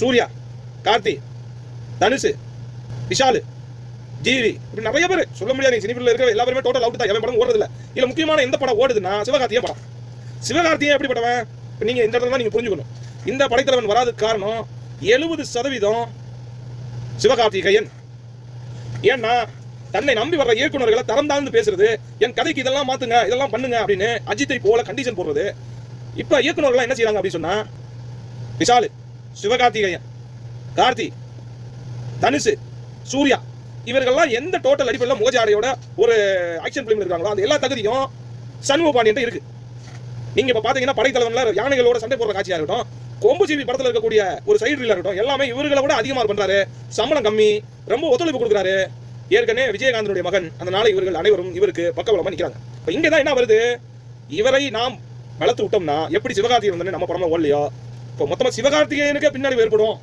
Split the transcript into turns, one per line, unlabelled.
சூர்யா கார்த்தி தனுஷ் விஷாலு ஜீவி இப்படி நிறைய பேர். சொல்ல முடியாது சினிஃபில் இருக்கிற எல்லா பேருமே டோட்டல் அவுட் தான் எவன் படம் ஓடுறதில்ல. இல்லை முக்கியமான எந்த படம் ஓடுதுன்னா சிவகார்த்தியே படம். சிவகார்த்தியே எப்படிப்பட்டவன்? இப்போ நீங்கள் இந்த இடத்துல தான் நீங்கள் புரிஞ்சுக்கணும். இந்த படைத்தலைவன் வராதுக்கு காரணம் எழுபது சதவீதம் சிவகார்த்திகேயன். ஏன்னா தன்னை நம்பி வர்ற இயக்குநர்களை தரம் தாழ்ந்து பேசுறது என் கதைக்கு இதெல்லாம் மாத்துங்க இதெல்லாம் பண்ணுங்க அப்படின்னு அஜித்தை போல கண்டிஷன் போடுறது. இப்ப இயக்குனர்கள் என்ன செய்கிறாங்க அப்படின்னு சொன்னா விஷாலு சிவகார்த்திகேயன் கார்த்தி தனுஷ் சூர்யா இவர்கள்லாம் எந்த டோட்டல் அடிப்படையில் மோஜாடையோட ஒரு ஆக்ஷன் ஃபிலிம் இருக்காங்களோ அந்த எல்லா தகுதியும் சண்முக பாண்டியன் இருக்கு. நீங்க இப்ப பாத்தீங்கன்னா படைத்தலைவன்ல யானைகளோட சண்டை போடுற காட்சியா இருக்கட்டும் கொம்புஜீவி படத்துல இருக்கக்கூடிய ஒரு சைடு ரீலா இருக்கட்டும் எல்லாமே இவர்களை விட அதிகமாக பண்றாரு. சம்பளம் கம்மி ரொம்ப ஒத்துழைப்பு கொடுக்குறாரு. ஏற்கனவே விஜயகாந்தனுடைய மகன் அந்த நாளை இவர்கள் அனைவரும் இவருக்கு பக்கபலமா நிக்கிறாங்க. இப்ப இங்க தான் என்ன வருது? இவரை நாம் வளர்த்து விட்டோம்னா எப்படி சிவகார்த்திகேயன் நம்ம படமா ஓடலையோ? இப்போ மொத்தமாக சிவகார்த்திகேயனுக்கே பின்னாடி வேறுபடும்